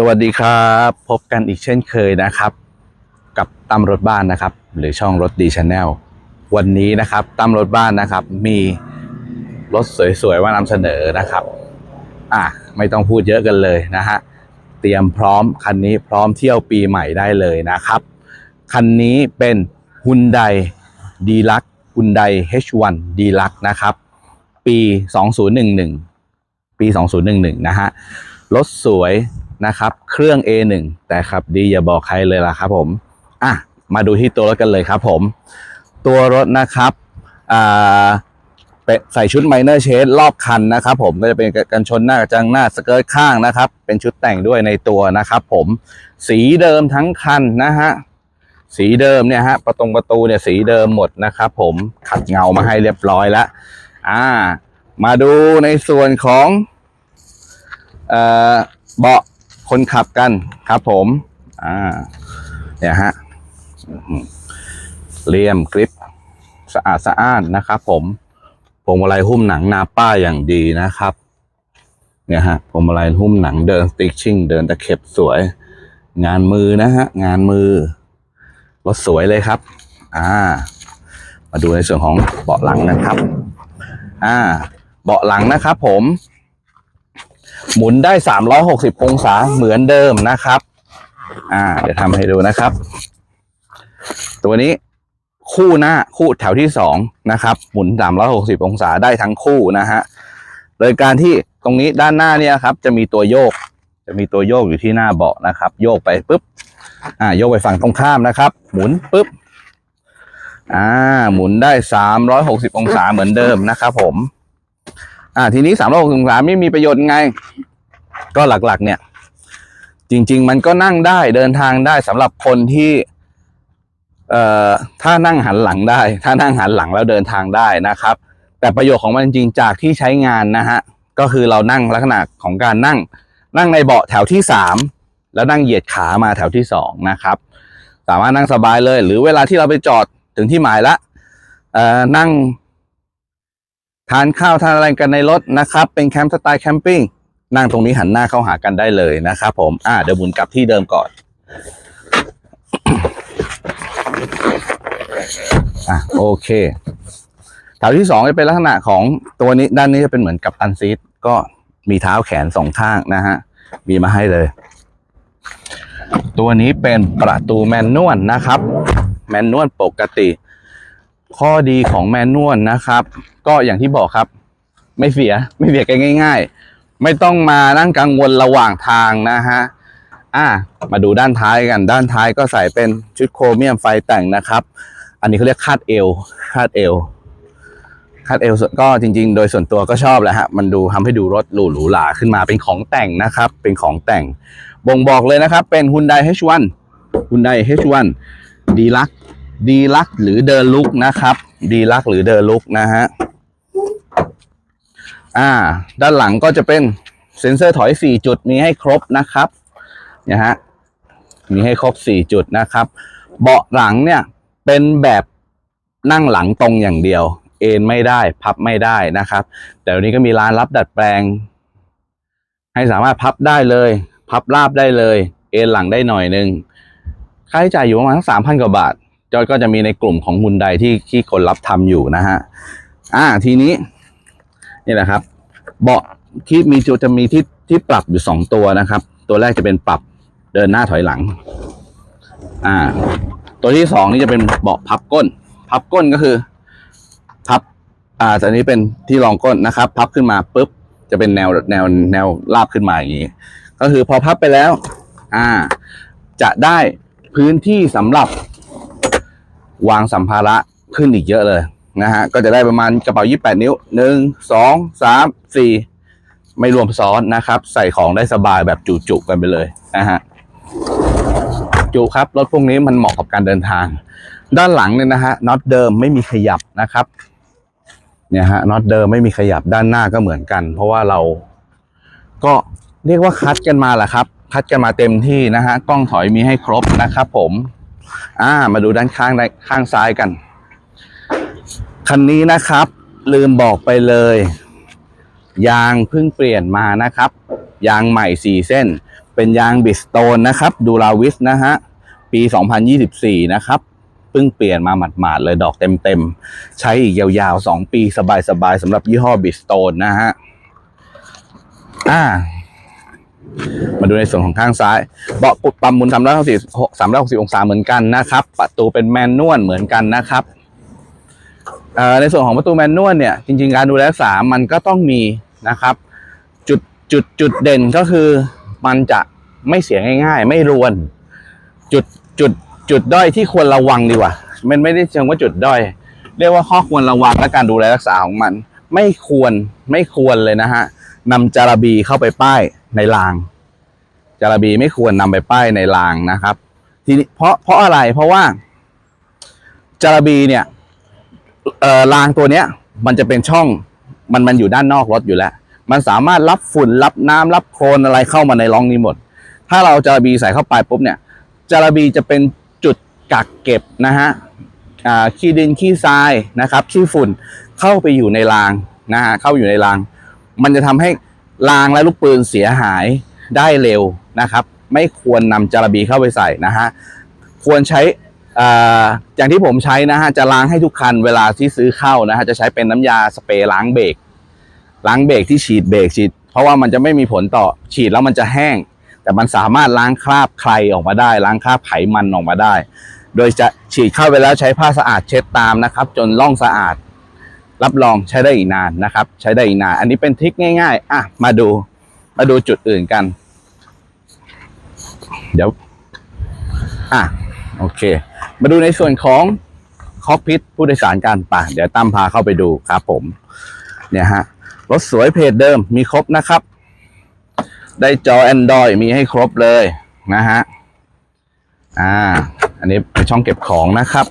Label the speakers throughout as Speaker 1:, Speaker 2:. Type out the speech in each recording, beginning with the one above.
Speaker 1: สวัสดีครับ พบกันอีกเช่นเคยนะครับ กับตั้มรถบ้านนะครับ หรือช่องรถดีชาแนลวันนี้นะครับตั้มรถบ้านนะครับ มีรถสวยๆมานำเสนอนะครับ อะไม่ต้องพูดเยอะกันเลยนะฮะเตรียมพร้อมคันนี้พร้อมเที่ยวปีใหม่ได้เลยนะครับคันนี้เป็น Hyundai d e l u x Hyundai H1 d e l u x นะครับ ปี 2011 ปี 2011 นะฮะรถสวย นะครับ เครื่อง A1 แต่ขับดีอย่าบอกใครเลยล่ะครับผมอะมาดูที่ตัวรถกันเลยครับผม ตัวรถนะครับอ่าใส่ชุดไมเนอร์เชดรอบคันนะครับผมก็จะเป็นกันชนหน้ากระจังหน้าสเกิร์ตข้างนะครับ เป็นชุดแต่งด้วยในตัวนะครับผมสีเดิมทั้งคันนะฮะสีเดิมเนี่ยฮะประตงประตูเนี่ยสีเดิมหมดนะครับผมขัดเงามาให้เรียบร้อยแล้วอ่า มาดูในส่วนของเบาะ คนขับกันครับผม อ่า เนี่ยฮะเลี่ยมกริปสะอาดสะอ้านนะครับผมพวงมาลัยหุ้มหนังนาป้าอย่างดีนะครับ เนี่ยฮะพวงมาลัยหุ้มหนังเดินสติ๊กชิ่ง เดินตะเข็บสวย งานมือนะฮะ งานมือรถสวยเลยครับ อ่า มาดูในส่วนของเบาะหลังกันครับ อ่า เบาะหลังนะครับผม หมุนได้ 360 องศาเหมือนเดิมนะครับ อ่า เดี๋ยวทำให้ดูนะครับ ตัวนี้คู่หน้าคู่แถวที่สองนะครับ หมุน 360 องศาได้ทั้งคู่นะฮะโดยการที่ตรงนี้ด้านหน้าเนี่ยครับ จะมีตัวโยก จะมีตัวโยกอยู่ที่หน้าเบาะนะครับ โยกไปปุ๊บ อ่า โยกไปฝั่งตรงข้ามนะครับ หมุนปุ๊บ อ่า หมุนได้ 360 องศาเหมือนเดิมนะครับผม อ่าทีนี้360องศาไม่มีประโยชน์ไง ก็หลักๆ เนี่ย จริง ๆ มันก็นั่งได้เดินทางได้สำหรับคนที่ เอ่อถ้านั่งหันหลังได้ ถ้านั่งหันหลังแล้วเดินทางได้นะครับ แต่ประโยชน์ของมันจริงๆจากที่ใช้งานนะฮะก็คือเรานั่งลักษณะของการนั่ง นั่งในเบาะแถวที่สามแล้วนั่งเหยียดขามาแถวที่สองนะครับ สามารถนั่งสบายเลย หรือเวลาที่เราไปจอดถึงที่หมายละเอ่อนั่ง ทานข้าวทานอะไรกันในรถนะครับ เป็นแคมป์สไตล์แคมปิ้งนั่งตรงนี้หันหน้าเข้าหากันได้เลยนะครับผมอ่าเดี๋ยวหมุนกลับที่เดิมก่อนอะโอเคแถวที่สองจะเป็นลักษณะของตัวนี้ด้านนี้จะเป็นเหมือนกับตันซีทก็มีเท้าแขนสองข้างนะฮะมีมาให้เลย ตัวนี้เป็นประตูแมนนวลนะครับ แมนนวลปกติ ข้อดีของแมนนวลนะครับ ก็อย่างที่บอกครับ ไม่เสียไม่เสียกันง่าย ๆ ไม่ต้องมานั่งกังวลระหว่างทางนะฮะอะมาดูด้านท้ายกัน ด้านท้ายก็ใส่เป็นชุดโครเมียมไฟแต่งนะครับ อันนี้เขาเรียกคาดเอวคาดเอวคาดเอวก็จริง ๆ โดยส่วนตัวก็ชอบแหละฮะมันดูทำให้ดูรถหรูหรูหราขึ้นมาเป็นของแต่งนะครับ เป็นของแต่งบ่งบอกเลยนะครับ เป็น Hyundai H1 Hyundai H1 ดีลัก ดีลักหรือเดินลุกนะครับ ดีลักหรือเดินลุกนะฮะอ่า ด้านหลังก็จะเป็นเซ็นเซอร์ถอย4จุดมีให้ครบนะครับนี่ยฮะมีให้ครบ4จุดนะครับ เบาะหลังเนี่ยเป็นแบบนั่งหลังตรงอย่างเดียว เอนไม่ได้พับไม่ได้นะครับ แต่วันนี้ก็มีร้านรับดัดแปลง ให้สามารถพับได้เลย พับราบได้เลย เอนหลังได้หน่อยหนึงค่าใช้จ่ายอยู่ประมาณสามพันกว่าบาท จอยก็จะมีในกลุ่มของฮุนไดที่ที่คนรับทำอยู่นะฮะอ่าทีนี้นี่แหละครับ เบาะที่มีจุดจะมีที่ที่ปรับอยู่สองตัวนะครับ ตัวแรกจะเป็นปรับเดินหน้าถอยหลัง อ่า ตัวที่สองนี่จะเป็นเบาะพับก้น พับก้นก็คือ พับ อ่าตัวนี้เป็นที่รองก้นนะครับ พับขึ้นมาปุ๊บ จะเป็นแนวแนวแนวราบขึ้นมาอย่างนี้ ก็คือพอพับไปแล้ว อ่า จะได้พื้นที่สำหรับ วางสัมภาระขึ้นอีกเยอะเลยนะฮะก็จะได้ประมาณกระเป๋า 28 นิ้ว 1 2 3 4 ไม่รวมซ้อนนะครับ ใส่ของได้สบายแบบจุๆกันไปเลยนะฮะจุครับรถพวกนี้มันเหมาะกับการเดินทาง ด้านหลังเนี่ยนะฮะน็อตเดิมไม่มีขยับนะครับเนี่ยฮะน็อตเดิมไม่มีขยับด้านหน้าก็เหมือนกัน เพราะว่าเราก็เรียกว่าคัดกันมาแหละครับ คัดกันมาเต็มที่นะฮะกล้องถอยมีให้ครบนะครับผม อ่า มาดูด้านข้างด้านข้างซ้ายกัน คันนี้นะครับ ลืมบอกไปเลย ยางเพิ่งเปลี่ยนมานะครับ ยางใหม่สี่เส้น เป็นยางบิสโตนนะครับ ดูราวิสนะฮะ ปี 2024 นะครับเพิ่งเปลี่ยนมาหมาดๆเลยดอกเต็มๆ ใช้อีกยาวๆ 2 ปีสบายๆสำหรับยี่ห้อบิสโตนนะฮะ อ่า มาดูในส่วนของข้างซ้าย เบาะปุดปั๊มหมุน360 360องศาเหมือนกันนะครับ ประตูเป็นแมนนวลเหมือนกันนะครับในส่วนของประตูแมนนวลเนี่ยจริง ๆ การดูแลรักษามันก็ต้องมีนะครับ จุดจุดจุดเด่นก็คือมันจะไม่เสียง่าย ๆ ไม่รวน จุดจุดจุดด้อยที่ควรระวังดีกว่ามันไม่ได้เชิงว่าจุดด้อย เรียกว่าข้อควรระวังและการดูแลรักษาของมัน ไม่ควรไม่ควรเลยนะฮะนำจาระบีเข้าไปป้าย ในรางจาระบีไม่ควรนำไปป้ายในรางนะครับ ทีนี้เพราะเพราะอะไรเพราะว่าจาระบีเนี่ยเอ่อรางตัวเนี้ย มันจะเป็นช่องมันมันอยู่ด้านนอกรถอยู่แล้ว มันสามารถรับฝุ่นรับน้ำรับโคลนอะไรเข้ามาในร่องนี้หมด ถ้าเราจาระบีใส่เข้าไปปุ๊บเนี่ยจาระบีจะเป็นจุดกักเก็บนะฮะขี้ดินขี้ทรายนะครับขี้ฝุ่นเข้าไปอยู่ในรางนะฮะเข้าอยู่ในราง มันจะทำให้ รางและลูกปืนเสียหายได้เร็วนะครับ ไม่ควรนำจาระบีเข้าไปใส่นะฮะควรใช้อ่าอย่างที่ผมใช้นะฮะจะล้างให้ทุกคันเวลาที่ซื้อเข้านะฮะจะใช้เป็นน้ำยาสเปรย์ล้างเบรกล้างเบรกที่ฉีดเบรกฉีด เพราะว่ามันจะไม่มีผลต่อฉีดแล้วมันจะแห้ง แต่มันสามารถล้างคราบใครออกมาได้ ล้างคราบไขมันออกมาได้ โดยจะฉีดเข้าไปแล้วใช้ผ้าสะอาดเช็ดตามนะครับ จนร่องสะอาด รับรองใช้ได้อีกนานนะครับ ใช้ได้อีกนาน อันนี้เป็นทริคง่าย ๆ อะ มาดู มาดูจุดอื่นกัน เดี๋ยว อะ โอเค มาดูในส่วนของคอกพิทผู้โดยสารกันป่ะ เดี๋ยวตั้มพาเข้าไปดูครับผม เนี่ยฮะ รถสวยเพจเดิมมีครบนะครับ ได้จอ Android มีให้ครบเลยนะฮะ อ่า อันนี้เป็นช่องเก็บของนะครับ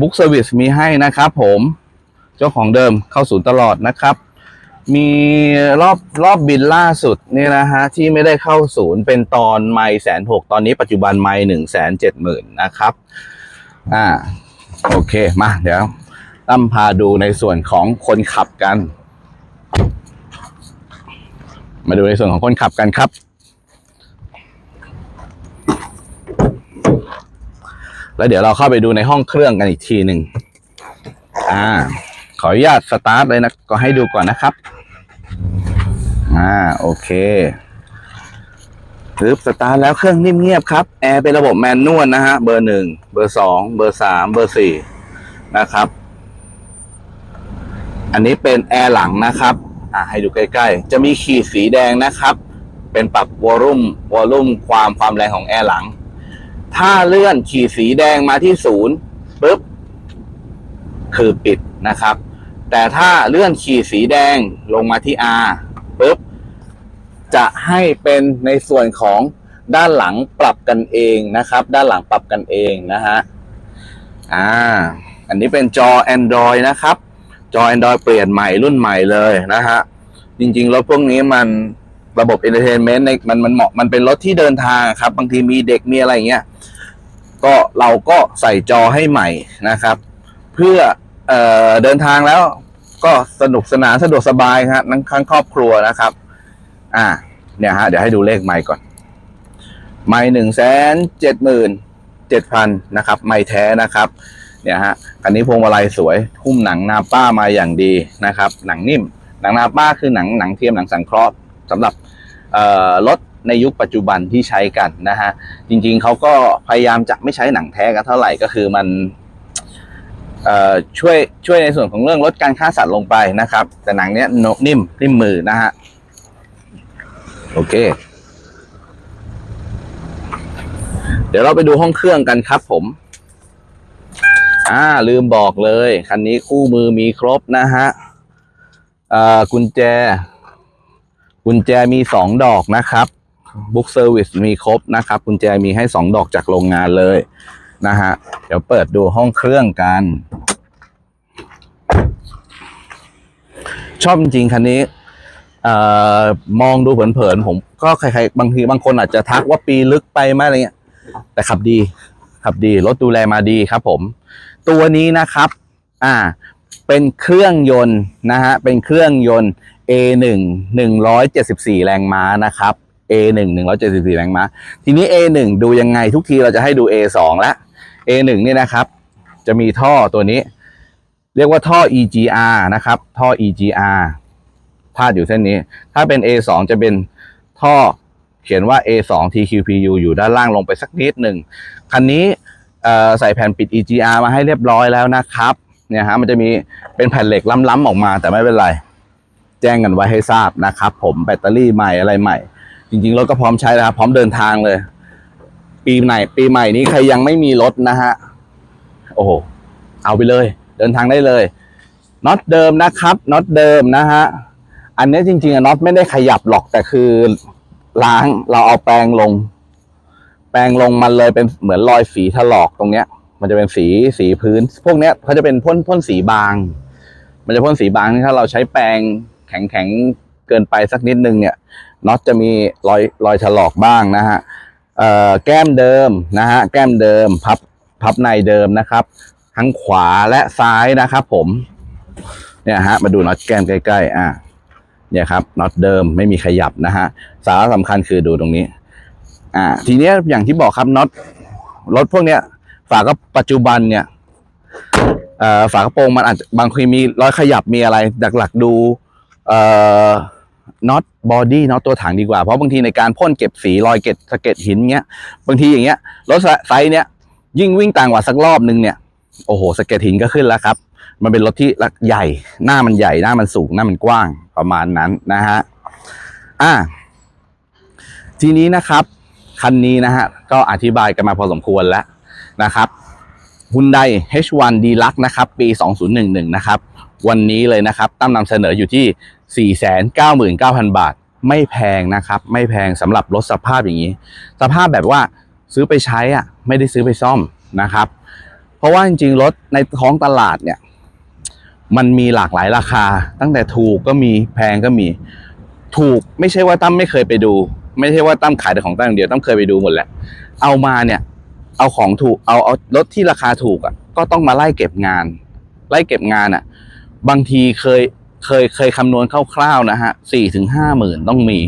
Speaker 1: บุ๊กเซอร์วิสมีให้นะครับผมเจ้าของเดิมเข้าศูนย์ตลอดนะครับ มีรอบรอบบินล่าสุดนี่นะฮะที่ไม่ได้เข้าศูนย์เป็นตอนไม่แสนหกตอนนี้ปัจจุบันไม่หนึ่งแสนเจ็ดหมื่นนะครับอ่าโอเคมาเดี๋ยวตั้มพาดูในส่วนของคนขับกัน มาดูในส่วนของคนขับกันครับ แล้วเดี๋ยวเราเข้าไปดูในห้องเครื่องกันอีกทีหนึ่งอ่า ขออนุญาตสตาร์ทเลยนะ ก็ให้ดูก่อนนะครับ อ่า โอเคปึ๊บสตาร์ทแล้วเครื่องนิ่มเงียบครับ แอร์เป็นระบบแมนนวลนะฮะ เบอร์หนึ่ง เบอร์สอง เบอร์สาม เบอร์สี่นะครับ อันนี้เป็นแอร์หลังนะครับ อ่า ให้ดูใกล้ๆ จะมีขีดสีแดงนะครับ เป็นปรับวอลลุ่ม วอลลุ่มความความแรงของแอร์หลัง ถ้าเลื่อนขีดสีแดงมาที่ศูนย์ปุ๊บคือปิดนะครับ แต่ถ้าเลื่อนขีดสีแดงลงมาที่ R ปุ๊บจะให้เป็นในส่วนของด้านหลังปรับกันเองนะครับ ด้านหลังปรับกันเองนะฮะอ่าอันนี้เป็นจอ Android นะครับ จอ Android เปลี่ยนใหม่รุ่นใหม่เลยนะฮะจริงๆรถพวกนี้มัน ระบบ Entertainment ในมันมันเหมาะมันเป็นรถที่เดินทางครับ บางทีมีเด็กมีอะไรอย่างเงี้ยก็เราก็ใส่จอให้ใหม่นะครับ เพื่อเออเดินทางแล้วก็สนุกสนานสะดวกสบายครับทั้งทั้งครอบครัวนะครับ อ่าเนี่ยฮะเดี๋ยวให้ดูเลขไมค์ก่อน ไมค์หนึ่งแสนเจ็ดหมื่นเจ็ดพันนะครับ ไมค์แท้นะครับเนี่ยฮะคันนี้พวงมาลัยสวยหุ้มหนังนาป้ามาอย่างดีนะครับ หนังนิ่ม หนังนาป้าคือหนังหนังเทียมหนังสังเคราะห์สำหรับ รถในยุคปัจจุบันที่ใช้กันนะฮะ จริงๆเขาก็พยายามจะไม่ใช้หนังแท้กันเท่าไหร่ก็คือมันช่วยช่วยในส่วนของเรื่องลดการฆ่าสัตว์ลงไปนะครับ แต่หนังเนี้ยนนิ่มนิ่มมือนะฮะ โอเค เดี๋ยวเราไปดูห้องเครื่องกันครับผมอ่าลืมบอกเลย คันนี้คู่มือมีครบนะฮะกุญแจ กุญแจมีสองดอกนะครับบุ๊กเซอร์วิสมีครบนะครับกุญแจมีให้สองดอกจากโรงงานเลยนะฮะเดี๋ยวเปิดดูห้องเครื่องกัน ชอบจริงๆคันนี้เอ่อมองดูเผินๆผมก็ใครๆบางทีบางคนอาจจะทักว่าปีลึกไปไหมอะไรเงี้ย แต่ขับดี ขับดีรถดูแลมาดีครับ ผม ตัวนี้นะครับ อ่า เป็นเครื่องยนต์นะฮะเป็นเครื่องยนต์ A1 174 แรงม้านะครับ A1 174 แรงม้า ทีนี้ A1 ดูยังไงทุกทีเราจะให้ดู A2 แล้ว A1 เนี่ยนะครับ จะมีท่อตัวนี้ เรียกว่าท่อ EGR นะครับ ท่อ EGR พาดอยู่เส้นนี้ ถ้าเป็น A2 จะเป็นท่อเขียนว่า A2 TQPU อยู่ด้านล่างลงไปสักนิดหนึ่ง คันนี้ใส่แผ่นปิด EGR มาให้เรียบร้อยแล้วนะครับ เนี่ยฮะมันจะมีเป็นแผ่นเหล็กล้ำๆออกมาแต่ไม่เป็นไร จ้งกันไว้ให้ทราบนะครับ ผมแบตเตอรี่ใหม่อะไรใหม่ จริงๆรถก็พร้อมใช้แล้วครับพร้อมเดินทางเลย ปีไหนปีใหม่นี้ใครยังไม่มีรถนะฮะโอ้โหเอาไปเลย เดินทางได้เลยน็อตเดิมนะครับน็อตเดิมนะฮะอันนี้จริงๆอะน็อตไม่ได้ขยับหรอกแต่คือล้างเราเอาแปรงลง แปรงลงมันเลยเป็นเหมือนรอยสีถลอกตรงเนี้ย มันจะเป็นสีสีพื้น พวกเนี้ยเขาจะเป็นพ่นพ่นสีบาง มันจะพ่นสีบางถ้าเราใช้แปรง แข็งแข็งๆเกินไปสักนิดนึงเนี่ยน็อตจะมีรอยรอยถลอกบ้างนะฮะแก้มเดิมนะฮะแก้มเดิมพับพับในเดิมนะครับ ทั้งขวาและซ้ายนะครับ ผมเนี่ยฮะมาดูน็อตแก้มใกล้ๆอะเนี่ยครับน็อตเดิมไม่มีขยับนะฮะสาระสำคัญคือดูตรงนี้ อ่า ทีเนี้ยอย่างที่บอกครับน็อตรถพวกเนี้ย ฝาก็ปัจจุบันเนี่ยฝากระโปรงมันอาจจะบางทีมีรอยขยับมีอะไรหลักๆดู น็อตบอดี้น็อตตัวถังดีกว่า เพราะบางทีในการพ่นเก็บสีรอยเก็บสะเก็ดหินเงี้ย บางทีอย่างเงี้ยรถไซส์เนี้ยยิ่งวิ่งต่างกว่าสักรอบนึงเนี่ยโอ้โหสะเก็ดหินก็ขึ้นแล้วครับ มันเป็นรถที่ใหญ่ หน้ามันใหญ่หน้ามันสูงหน้ามันกว้างประมาณนั้นนะฮะอ่าทีนี้นะครับ คันนี้นะฮะก็อธิบายกันมาพอสมควรแล้วนะครับ Hyundai H1 Deluxe นะครับ ปี 2011 นะครับ วันนี้เลยนะครับตั้มนำเสนออยู่ที่ 499,000 บาท ไม่แพงนะครับ ไม่แพงสำหรับรถสภาพอย่างนี้ สภาพแบบว่าซื้อไปใช้อะไม่ได้ซื้อไปซ่อมนะครับ เพราะว่าจริงๆรถในท้องตลาดเนี่ยมันมีหลากหลายราคา ตั้งแต่ถูกก็มีแพงก็มี ถูกไม่ใช่ว่าตั้มไม่เคยไปดู ไม่ใช่ว่าตั้มขายแต่ของตั้มอย่างเดียวตั้มเคยไปดูหมดแหละ เอามาเนี่ยเอาของถูกเอาเอารถที่ราคาถูกอะก็ต้องมาไล่เก็บงาน ไล่เก็บงานอะ บางทีเคยเคยเคยคำนวณคร่าวๆนะฮะสี่ถึงห้าหมื่นต้องมี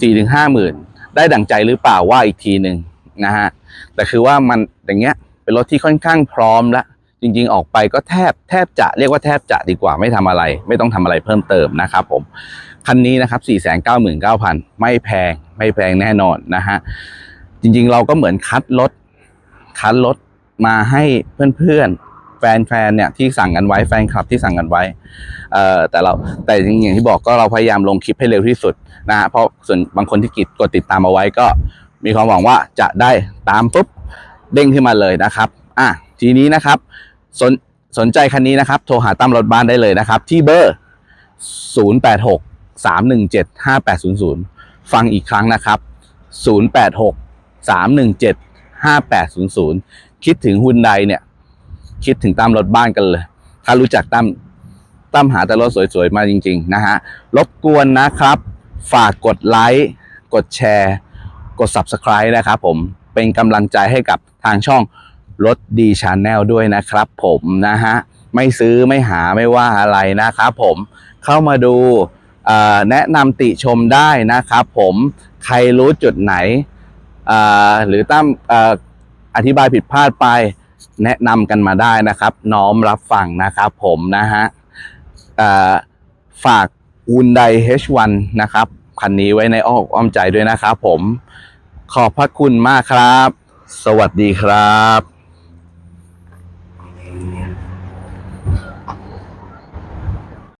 Speaker 1: สี่ถึงห้าหมื่นได้ดั่งใจหรือเปล่าว่าอีกทีหนึ่งนะฮะแต่คือว่ามันอย่างเงี้ยเป็นรถที่ค่อนข้างพร้อมแล้วจริงๆ ออกไปก็แทบแทบจะเรียกว่าแทบจะดีกว่าไม่ทำอะไร ไม่ต้องทำอะไรเพิ่มเติมนะครับผม คันนี้นะครับ 499,000 ไม่แพงไม่แพงแน่นอนนะฮะ จริงๆ เราก็เหมือนคัดรถคัดรถมาให้เพื่อนๆ แฟนๆเนี่ยที่สั่งกันไว้แฟนคลับที่สั่งกันไว้เอ่อแต่เราแต่จริงๆอย่างที่บอกก็เราพยายามลงคลิปให้เร็วที่สุดนะฮะเพราะส่วนบางคนที่กิดกดติดตามเอาไว้ก็มีความหวังว่าจะได้ตามปุ๊บเด้งขึ้นมาเลยนะครับอะทีนี้นะครับสนสนใจคันนี้นะครับ โทรหาตั้มรถบ้านได้เลยนะครับ ที่เบอร์ 086 317 5800 ฟังอีกครั้งนะครับ 086 317 5800 คิดถึงฮุนไดเนี่ย คิดถึงตั้มรถบ้านกันเลย ถ้ารู้จักตั้มตั้มหาแต่รถสวยๆมาจริง ๆ นะฮะ รบกวนนะครับ ฝากกดไลค์กดแชร์ กด Subscribe นะครับผมเป็นกำลังใจให้กับทางช่องรถดีชาแนลด้วยนะครับผมนะฮะ ไม่ซื้อไม่หาไม่ว่าอะไรนะครับผมเข้ามาดูแนะนำติชมได้นะครับผมใครรู้จุดไหนหรือตั้มออธิบายผิดพลาดไป แนะนำกันมาได้นะครับ น้อมรับฟังนะครับผมนะฮะฝากคูนได้ H1 นะครับคันนี้ไว้ในอ้อมอ้อมใจด้วยนะครับผมขอบพระคุณมากครับ สวัสดีครับ